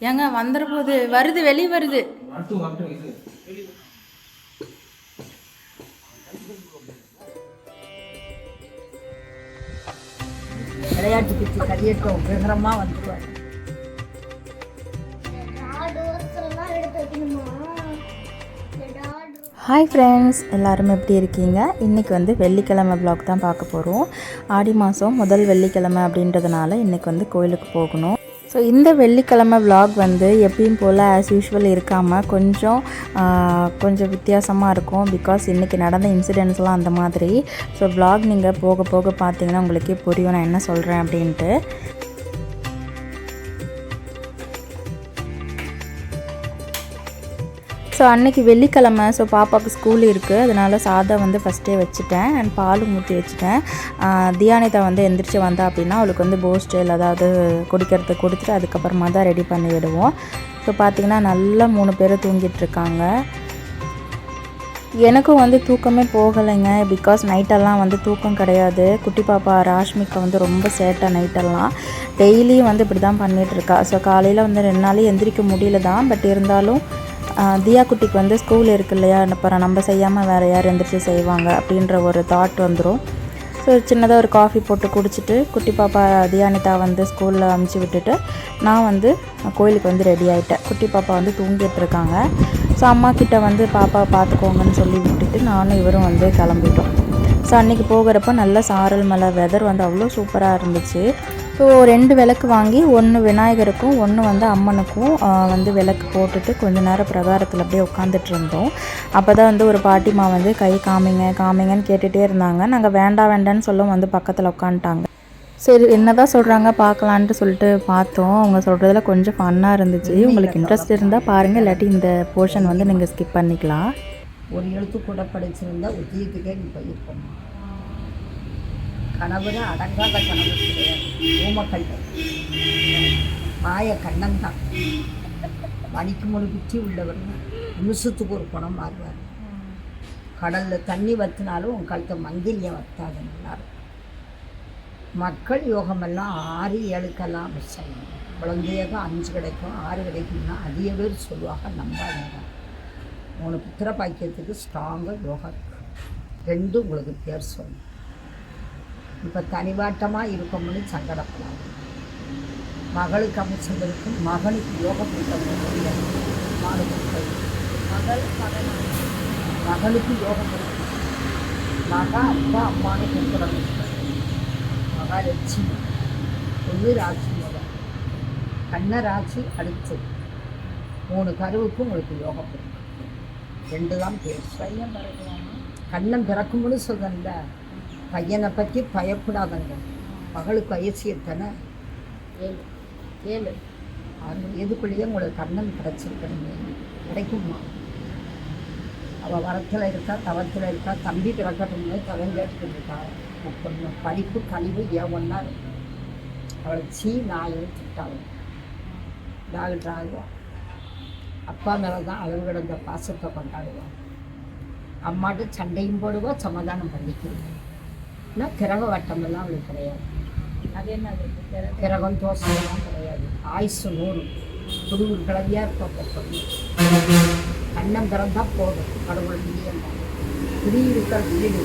ஏங்க வந்துட போகுது வருது வெளியே வருது. விளையாட்டு பிச்சு கரியட்டும் விவரமாக வந்துடுவார் ஹாய் ஃப்ரெண்ட்ஸ் எல்லாரும் எப்படி இருக்கீங்க? இன்றைக்கி வந்து வெள்ளிக்கிழமை vlog தான் பார்க்க போகிறோம் ஆடி மாதம் முதல் வெள்ளிக்கிழமை அப்படின்றதுனால இன்றைக்கி வந்து கோயிலுக்கு போகணும். ஸோ இந்த வெள்ளிக்கிழமை விலாக் வந்து எப்பயும் போல் ஆஸ் யூஷுவல் இருக்காமல் கொஞ்சம் கொஞ்சம் வித்தியாசமாக இருக்கும் பிகாஸ் இன்றைக்கி நடந்த இன்சிடென்ட்ஸ்லாம் அந்த மாதிரி. ஸோ விலாக் நீங்கள் போக போக பார்த்தீங்கன்னா உங்களுக்கே புரியும் நான் என்ன சொல்கிறேன் அப்படின்ட்டு. ஸோ அன்னைக்கு வெள்ளிக்கிழமை ஸோ பாப்பாவுக்கு ஸ்கூல் இருக்குது அதனால் சாதம் வந்து ஃபஸ்ட்டே வச்சுட்டேன். அண்ட் பால் ஊற்றி வச்சுட்டேன். தியானிதா வந்து எந்திரிச்சு வந்தா அப்படின்னா அவளுக்கு வந்து போஸ்டல் அதாவது குடிக்கிறதுக்கு கொடுத்துட்டு அதுக்கப்புறமா தான் ரெடி பண்ணி விடுவோம் ஸோ பார்த்திங்கன்னா நல்லா மூணு பேர் தூங்கிட்டு இருக்காங்க. எனக்கும் வந்து தூக்கமே போகலைங்க. பிகாஸ் நைட்டெல்லாம் வந்து தூக்கம் கிடையாது. குட்டி பாப்பா ராஷ்மிகா வந்து ரொம்ப சேட்டை நைட்டெல்லாம் டெய்லியும் வந்து இப்படி தான் பண்ணிகிட்ருக்கா ஸோ காலையில் வந்து ரெண்டு நாளையும் எந்திரிக்க முடியல தான் பட் இருந்தாலும் தியா குட்டிக்கு வந்து ஸ்கூல் இருக்கு இல்லையா? அப்புறம் நம்ம செய்யாமல் வேறு யார் எந்திரிச்சு செய்வாங்க அப்படின்ற ஒரு தாட் வந்துடும் ஸோ சின்னதாக ஒரு காஃபி போட்டு குடிச்சிட்டு குட்டி பாப்பா தியானிதா வந்து ஸ்கூலில் அமுச்சு விட்டுட்டு நான் வந்து கோயிலுக்கு வந்து ரெடி ஆகிட்டேன் குட்டி பாப்பா வந்து தூங்கிட்டு இருக்காங்க. ஸோ அம்மா கிட்ட வந்து பாப்பா பார்த்துக்கோங்கன்னு சொல்லி விட்டுட்டு நானும் இவரும் வந்து கிளம்பிட்டோம். ஸோ அன்றைக்கி போகிறப்ப நல்ல சாரல் மலை வெதர் வந்து அவ்வளோ சூப்பராக இருந்துச்சு. ஸோ ரெண்டு விளக்கு வாங்கி ஒன்று விநாயகருக்கும் ஒன்று வந்து அம்மனுக்கும் வந்து விளக்கு போட்டுட்டு கொஞ்ச நேரம் பிரகாரத்தில் அப்படியே உட்காந்துட்டு இருந்தோம். அப்போ தான் வந்து ஒரு பாட்டிமா வந்து கை காமிங்க காமிங்கன்னு கேட்டுகிட்டே இருந்தாங்க. நாங்கள் வேண்டாம் வேண்டான்னு சொல்லும் வந்து பக்கத்தில் உட்காந்துட்டாங்க. சரி என்ன தான் சொல்கிறாங்க பார்க்கலான்ட்டு சொல்லிட்டு பார்த்தோம். அவங்க சொல்கிறதுல கொஞ்சம் ஃபன்னாக இருந்துச்சு. உங்களுக்கு இன்ட்ரெஸ்ட் இருந்தால் பாருங்கள் இல்லாட்டி இந்த போர்ஷன் வந்து நீங்கள் ஸ்கிப் பண்ணிக்கலாம். ஒரு எழுத்து கூட படிச்சிருந்தா உத்தியத்துக்கே நீ போயிருப்போம் கனவுன்னு அடங்காத கனவு கிடையாது ஊமக்கல் மாய கண்ணன் தான் மணிக்கு மூணு குச்சி உள்ளவர். நிமிஷத்துக்கு ஒரு குணம் மாறுவார். கடலில் தண்ணி வத்தினாலும் உன் கழுத்தை மங்கிலியம் வத்தாதுன்னார் மக்கள் யோகமெல்லாம் ஆறு ஏழுக்கெல்லாம் விஷயம் குழந்தையாக அஞ்சு கிடைக்கும் ஆறு கிடைக்கும்னா அதிக பேர் சொல்லுவாங்க நம்பாதீங்க. மூணு புத்திர பாக்கியத்துக்கு ஸ்ட்ராங்காக யோகா ரெண்டும் உங்களுக்கு பேர் சொல்லணும். இப்போ தனிவாட்டமாக இருக்கோம்னு சங்கடப்படாது மகளுக்கு அமைச்சம் இருக்கு மகனுக்கு யோக புத்தகம் முடியாது மகள் மகளுக்கு யோகம் இருக்கு மகா அப்பா அம்மானு கூப்பிடணும் மகாலட்சுமி ஒன்று ராட்சி மகன் கண்ண அடுத்து. மூணு கருவுக்கு உங்களுக்கு யோகம் இருக்கு ரெண்டு தான் பேர். பையன் கண்ணன் பிறக்கும்னு சொல்கிறேன்ல பையனை பற்றி பயப்படாதங்க. மகளுக்கு வயசு எத்தனை ஏழு. ஏழு. அது எதுக்குள்ளேயே உங்களுக்கு கண்ணன் கிடச்சிருக்கணுங்க கிடைக்குமா? அவள் வரத்தில் இருக்கா தவத்தில் இருக்கா தம்பி பிறக்கட்டும்னு தவன் கேட்டுக்கிட்டு இருக்கா. பொண்ணு படிப்பு கழிவு ஏன் ஒன்றா இருக்கும் அவளை சீ நாலு திட்டாள் டாக்டர் ஆகுவான் அப்பா மேலே தான் அளவு கிடந்த பாசத்தை கொண்டாடுவான் அம்மாட்ட சண்டையும் போடுவா சமாதானம் பண்ணிக்குவோம் ஆனால் கிரக வட்டமெல்லாம் அவளுக்கு கிடையாது. அது என்ன கிரகம் தோசையெல்லாம் கிடையாது. ஆயுசு நூறு. புது ஒரு கிழவியாக இருப்பா பொண்ணு கண்ணம் போதும். கடவுள் விதியம் குடி இருக்கிற வீடு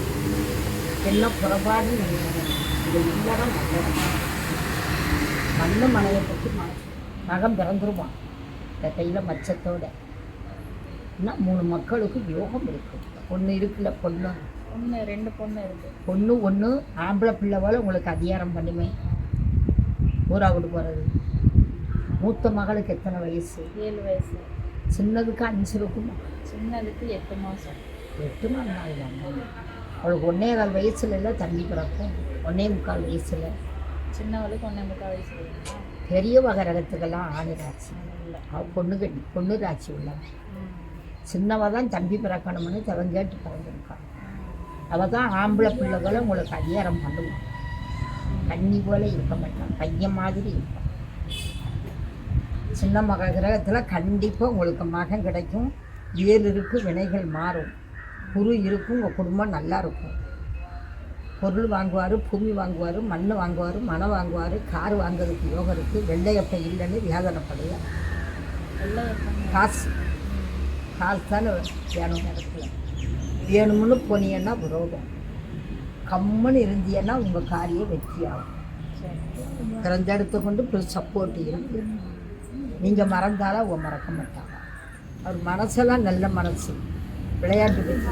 என்ன புறப்பாடு நினைக்கிறேன். இது இல்லறம் நல்லது. மண்ணு மனையை பற்றி மனசு. நகம் பிறந்துருவான் இந்த கையில் மச்சத்தோட. இன்னும் மூணு மக்களுக்கு யோகம் இருக்கு. ஒன்று இருக்குல்ல பொண்ணு. ஒன்று ரெண்டு பொண்ணு இருக்குது பொண்ணு ஒன்று ஆம்பளை பிள்ளை போல உங்களுக்கு அதிகாரம் பண்ணுமே. ஊரா விட்டு போகிறது மூத்த மகளுக்கு எத்தனை வயசு? ஏழு வயசு. சின்னதுக்கு அஞ்சு இருக்குமா. சின்னதுக்கு எட்டு மாதம் எட்டு நாள் அவளுக்கு ஒன்னே கால் வயசுல எல்லாம் தண்ணி பிறக்கும். ஒன்னே முக்கால் வயசுல. சின்னவளுக்கு ஒன்றே முக்கால் வயசு பெரிய வகை ரகத்துக்கெல்லாம் ஆணு ராசி. அவள் பொண்ணு கட்டி பொண்ணு ராசி உள்ளவன் சின்னவ தான் தம்பி பிறக்கணும்னு தவன் கேட்டு பிறந்திருக்கான் அவள் தான் ஆம்பளை பிள்ளைகளை உங்களுக்கு அதிகாரம் பண்ணுவான் கன்னி போல இருக்க மாட்டான். பையன் மாதிரி இருப்பான். சின்ன மக கிரகத்தில் கண்டிப்பாக உங்களுக்கு மகன் கிடைக்கும். வேர் இருக்கு வினைகள் மாறும். குரு இருக்கும் உங்கள் குடும்பம் நல்லா இருக்கும். பொருள் வாங்குவார் பூமி வாங்குவார் மண் வாங்குவார் மனம் வாங்குவார் கார் வாங்குறதுக்கு யோகம் இருக்குது வெள்ளையப்பை இல்லைன்னு வேதனைப்படுவார் காசு. காசு தானே வேணும் இடத்துல. வேணும்னு போனீங்கன்னா விரோதம். கம்முன்னு இருந்தீங்கன்னா உங்கள் காரியம் வெற்றியாகும். ஆகும் கொண்டு இப்போ சப்போர்ட் இருக்கு. நீங்கள் மறந்தாலும் அவங்க மறக்க மாட்டாங்க. அவர் மனசெல்லாம் நல்ல மனசு. விளையாட்டு பற்றி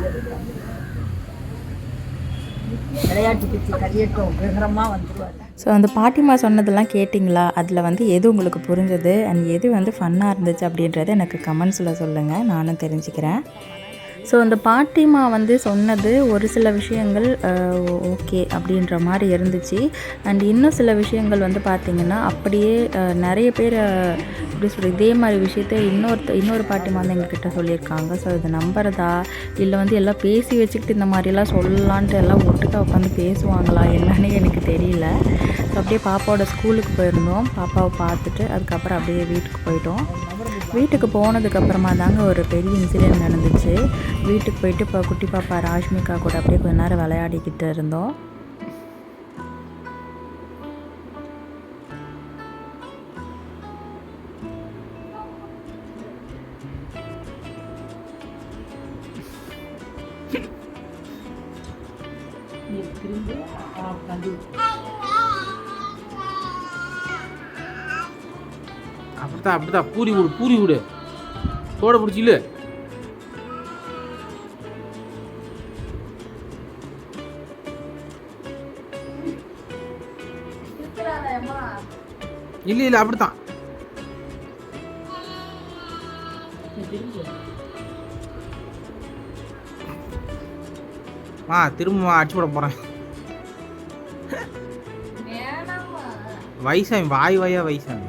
விளையாட்டு பற்றி கரியட்டும் விகரமாக வந்துடுவார் ஸோ அந்த பாட்டிமா சொன்னதெல்லாம் கேட்டிங்களா? அதில் வந்து எது உங்களுக்கு புரிஞ்சது? அண்ட் எது வந்து ஃபன்னாக இருந்துச்சு அப்படின்றத எனக்கு கமெண்ட்ஸில் சொல்லுங்கள் நானும் தெரிஞ்சுக்கிறேன். ஸோ அந்த பாட்டிமா வந்து சொன்னது ஒரு சில விஷயங்கள் ஓகே அப்படின்ற மாதிரி இருந்துச்சு. அண்ட் இன்னும் சில விஷயங்கள் வந்து பார்த்திங்கன்னா அப்படியே நிறைய பேர் எப்படி சொல்கிறது இதே மாதிரி விஷயத்த இன்னொருத்த இன்னொரு பாட்டிமா வந்து எங்ககிட்ட சொல்லியிருக்காங்க. ஸோ இது நம்புறதா? இல்லை வந்து எல்லாம் பேசி வச்சுக்கிட்டு இந்த மாதிரிலாம் சொல்லலான்ட்டு எல்லாம் ஒட்டுக்கா உட்காந்து பேசுவாங்களா என்னன்னு எனக்கு தெரியல. ஸோ அப்படியே பாப்பாவோட ஸ்கூலுக்கு போயிருந்தோம். பாப்பாவை பார்த்துட்டு அதுக்கப்புறம் அப்படியே வீட்டுக்கு போயிட்டோம். வீட்டுக்கு போனதுக்கப்புறமா தாங்க ஒரு பெரிய இன்சிடென்ட் நடந்துச்சு. வீட்டுக்கு போயிட்டு இப்போ குட்டி பாப்பா ராஷ்மிகா கூட அப்படியே கொஞ்ச நேரம் விளையாடிக்கிட்டு இருந்தோம். அப்படித்தான் அப்படித்தான் பூரி விடு பூரி விடு தோட பிடிச்சி இல்ல இல்லை அப்படித்தான் மா திரும்ப அடிச்சு போட போறேன். வயசாமி வாய் வாயா வயசாமி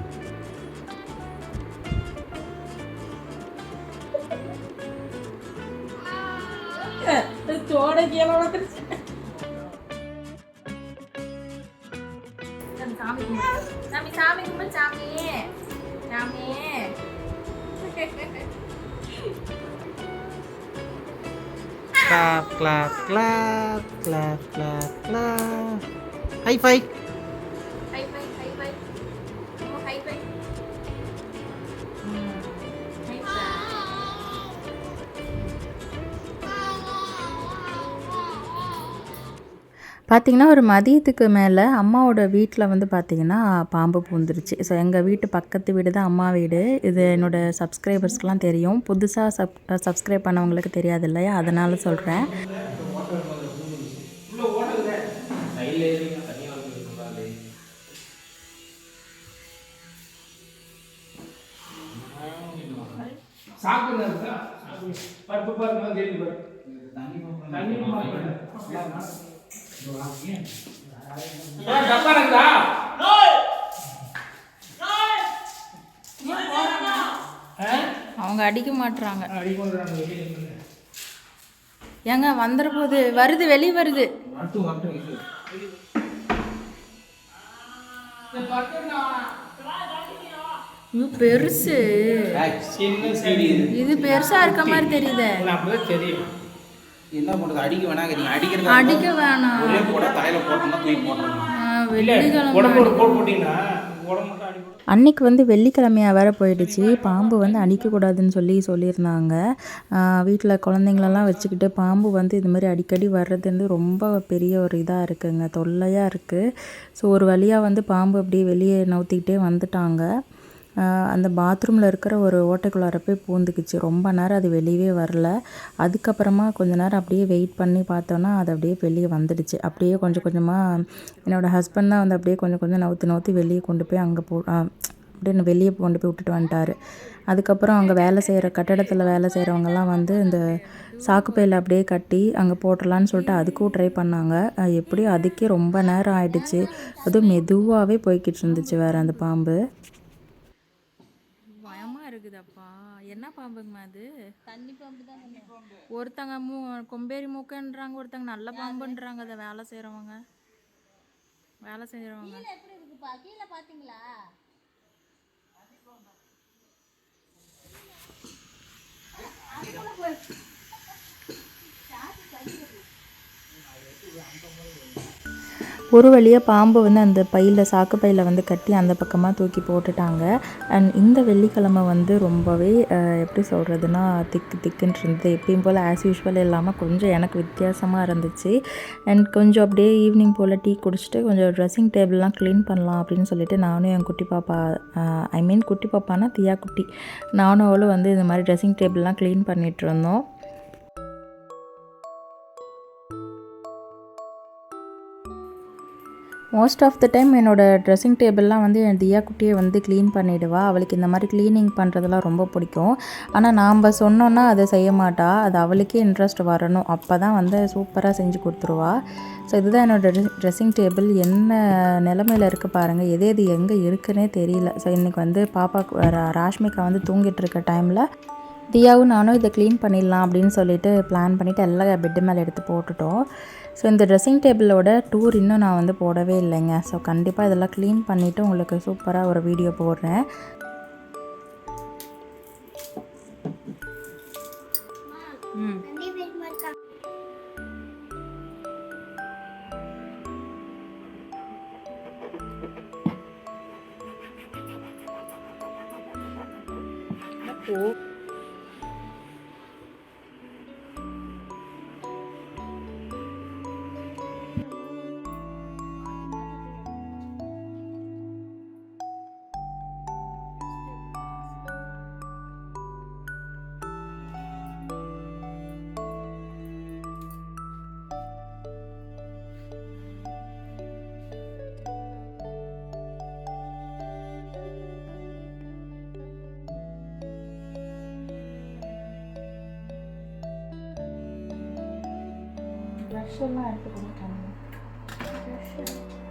சாமி கும்பிடு. சாமி சாமி கும்பிடு சாமி சாமி clap clap clap clap clap clap high five பார்த்திங்கன்னா ஒரு மதியத்துக்கு மேலே அம்மாவோட வீட்டில் வந்து பார்த்திங்கன்னா பாம்பு பூந்துருச்சு. ஸோ எங்கள் வீட்டு பக்கத்து வீடு தான் அம்மா வீடு. இது என்னோடய சப்ஸ்கிரைபர்ஸ்க்கெலாம் தெரியும். புதுசாக சப் சப்ஸ்கிரைப் பண்ணவங்களுக்கு தெரியாது இல்லையா? அதனால் சொல்கிறேன் அவங்க அடிக்க மாட்டுறாங்க ஏங்க வந்துட போகுது வருது வெளியே வருது. இது பெருசு. இது. பெருசா இருக்க மாதிரி தெரியுதே. என்ன பண்ணுறது? அடிக்க வேணாங்கிறீங்க. அடிக்கிறது அடிக்க வேணாம். ஒரே போட தலையில போட்டோம்னா தூக்கி போட்டுருணும் ஆ, வெள்ளிக்கிழமை. அன்னைக்கு வந்து வெள்ளிக்கிழமையாக வேற போயிடுச்சு. பாம்பு வந்து அடிக்கக்கூடாதுன்னு சொல்லி சொல்லியிருந்தாங்க. வீட்டில் குழந்தைங்களெல்லாம் வச்சுக்கிட்டு பாம்பு வந்து இது மாதிரி அடிக்கடி வர்றது வந்து ரொம்ப பெரிய ஒரு இதாக இருக்குங்க. தொல்லையாக இருக்குது ஸோ ஒரு வழியாக வந்து பாம்பு அப்படியே வெளியே நவுத்திக்கிட்டே வந்துட்டாங்க. அந்த பாத்ரூமில் இருக்கிற ஒரு ஓட்டைக்குள்ளார போய் பூந்துக்குச்சு. ரொம்ப நேரம் அது வெளியவே வரல. அதுக்கப்புறமா கொஞ்ச நேரம் அப்படியே வெயிட் பண்ணி பார்த்தோன்னா அது அப்படியே வெளியே வந்துடுச்சு. அப்படியே கொஞ்சம் கொஞ்சமாக என்னோடய ஹஸ்பண்ட் தான் வந்து அப்படியே கொஞ்சம் கொஞ்சம் நவுத்து நவுத்து வெளியே கொண்டு போய் அங்கே போ அப்படியே வெளியே கொண்டு போய் விட்டுட்டு வந்துட்டாரு. அதுக்கப்புறம் அங்கே வேலை செய்கிற கட்டடத்தில் வேலை செய்கிறவங்கெல்லாம் வந்து இந்த சாக்குப்பையில் அப்படியே கட்டி அங்கே போட்டுடலான்னு சொல்லிட்டு அதுக்கும் ட்ரை பண்ணாங்க. எப்படியும் அதுக்கே ரொம்ப நேரம் ஆயிடுச்சு. அதுவும் மெதுவாகவே போய்கிட்டு இருந்துச்சு வேறு அந்த பாம்பு. என்ன பாம்புங்கம்மா அது? தண்ணி பாம்பு தான் ஒருத்தங்க மூ கொம்பேரி மூக்கன்றாங்க ஒருத்தங்க நல்ல பாம்புன்றாங்க அதை வேலை செய்கிறவங்க வேலை செய்கிறவங்க எப்படி இருக்குப்பா? கீழே பாத்தீங்களா? ஒரு வழியாக பாம்பு வந்து அந்த பையில் சாக்கு பையில் வந்து கட்டி அந்த பக்கமாக தூக்கி போட்டுட்டாங்க. அண்ட் இந்த வெள்ளிக்கிழமை வந்து ரொம்பவே எப்படி சொல்கிறதுனா திக்கு திக்குன்னு இருந்தது. எப்பயும் போல் ஆஸ் யூஷுவல் இல்லாமல் கொஞ்சம் எனக்கு வித்தியாசமாக இருந்துச்சு. அண்ட் கொஞ்சம் அப்படியே ஈவினிங் போல் டீ குடிச்சிட்டு கொஞ்சம் ட்ரெஸ்ஸிங் டேபிள்லாம் க்ளீன் பண்ணலாம் அப்படின்னு சொல்லிட்டு நானும் என் குட்டி பாப்பா ஐ மீன் குட்டி பாப்பானா தியா குட்டி நானும் அவளும் வந்து இந்த மாதிரி ட்ரெஸ்ஸிங் டேபிள்லாம் க்ளீன் பண்ணிகிட்டு இருந்தோம். மோஸ்ட் ஆஃப் த டைம் என்னோடய ட்ரெஸ்ஸிங் டேபிள்லாம் வந்து என் தியா குட்டியை வந்து க்ளீன் பண்ணிவிடுவா அவளுக்கு இந்த மாதிரி க்ளீனிங் பண்ணுறதெல்லாம் ரொம்ப பிடிக்கும். ஆனால் நாம் சொன்னோன்னா அதை செய்ய மாட்டா. அது அவளுக்கே இன்ட்ரெஸ்ட் வரணும். அப்போ தான் வந்து சூப்பராக செஞ்சு கொடுத்துருவா. ஸோ இதுதான் என்னோடய ட்ரெஸ்ஸிங் டேபிள் என்ன நிலமையில இருக்குது பாருங்கள் எது எது எங்கே இருக்குன்னே தெரியல. ஸோ இன்றைக்கி வந்து பாப்பா ராஷ்மிகா வந்து தூங்கிட்டு இருக்க டைமில் தியாவும் நானும் இதை க்ளீன் பண்ணிடலாம் அப்படின்னு சொல்லிட்டு பிளான் பண்ணிவிட்டு எல்லாம் பெட்டு மேலே எடுத்து போட்டுட்டோம். ஸோ இந்த ட்ரெஸ்ஸிங் டேபிளோட டூர் இன்னும் நான் வந்து போடவே இல்லைங்க. ஸோ கண்டிப்பாக இதெல்லாம் க்ளீன் பண்ணிவிட்டு உங்களுக்கு சூப்பராக ஒரு வீடியோ போடுறேன். ம். ப்ரஷ்ஷெல்லாம் எடுத்து கொடுத்தாங்க எனக்கு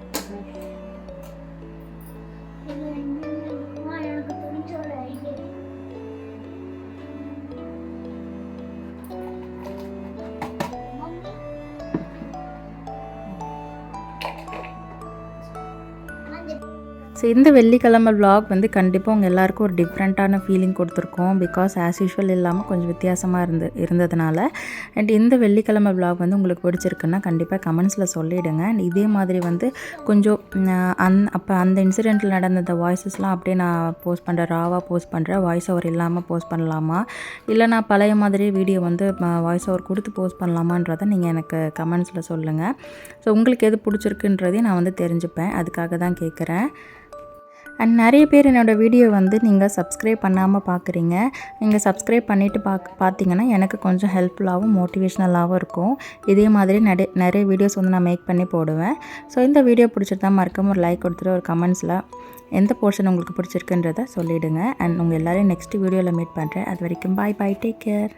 ஸோ இந்த வெள்ளிக்கிழமை விலாக் வந்து கண்டிப்பாக உங்கள் எல்லாருக்கும் ஒரு டிஃப்ரெண்ட்டான ஃபீலிங் கொடுத்துருக்கோம். பிகாஸ் ஆஸ் யூஷுவல் இல்லாமல் கொஞ்சம் வித்தியாசமாக இருந்து இருந்ததுனால. அண்ட் இந்த வெள்ளிக்கிழமை விலாக் வந்து உங்களுக்கு பிடிச்சிருக்குன்னா கண்டிப்பாக கமெண்ட்ஸில் சொல்லிவிடுங்க அண்ட் இதே மாதிரி வந்து கொஞ்சம் அந் அப்போ அந்த இன்சிடெண்ட்டில் நடந்த அந்த வாய்ஸஸ்லாம் அப்படியே நான் போஸ்ட் பண்ணுறேன் ராவாக போஸ்ட் பண்ணுறேன் வாய்ஸ் ஓவர் இல்லாமல் போஸ்ட் பண்ணலாமா? இல்லை நான் பழைய மாதிரி வீடியோ வந்து வாய்ஸ் ஓவர் கொடுத்து போஸ்ட் பண்ணலாமான்றதை நீங்கள் எனக்கு கமெண்ட்ஸில் சொல்லுங்கள் ஸோ உங்களுக்கு எது பிடிச்சிருக்குன்றதையும் நான் வந்து தெரிஞ்சுப்பேன். அதுக்காக தான் கேட்குறேன் அண்ட் நிறைய பேர் என்னோடய வீடியோ வந்து நீங்கள் சப்ஸ்கிரைப் பண்ணாமல் பார்க்குறீங்க நீங்கள் சப்ஸ்கிரைப் பண்ணிவிட்டு பாக் பார்த்தீங்கன்னா எனக்கு கொஞ்சம் ஹெல்ப்ஃபுல்லாகவும் மோட்டிவேஷ்னலாகவும் இருக்கும். இதே மாதிரி நிறைய நிறைய வீடியோஸ் வந்து நான் மேக் பண்ணி போடுவேன். ஸோ இந்த வீடியோ பிடிச்சிருந்தா மறக்காம ஒரு லைக் கொடுத்துட்டு ஒரு கமெண்ட்ஸில் எந்த போர்ஷன் உங்களுக்கு பிடிச்சிருக்குன்றதை சொல்லிவிடுங்க அண்ட் உங்கள் எல்லோரையும் நெக்ஸ்ட் வீடியோவில் மீட் பண்ணுறேன் அது வரைக்கும் பாய் பாய் டேக் கேர்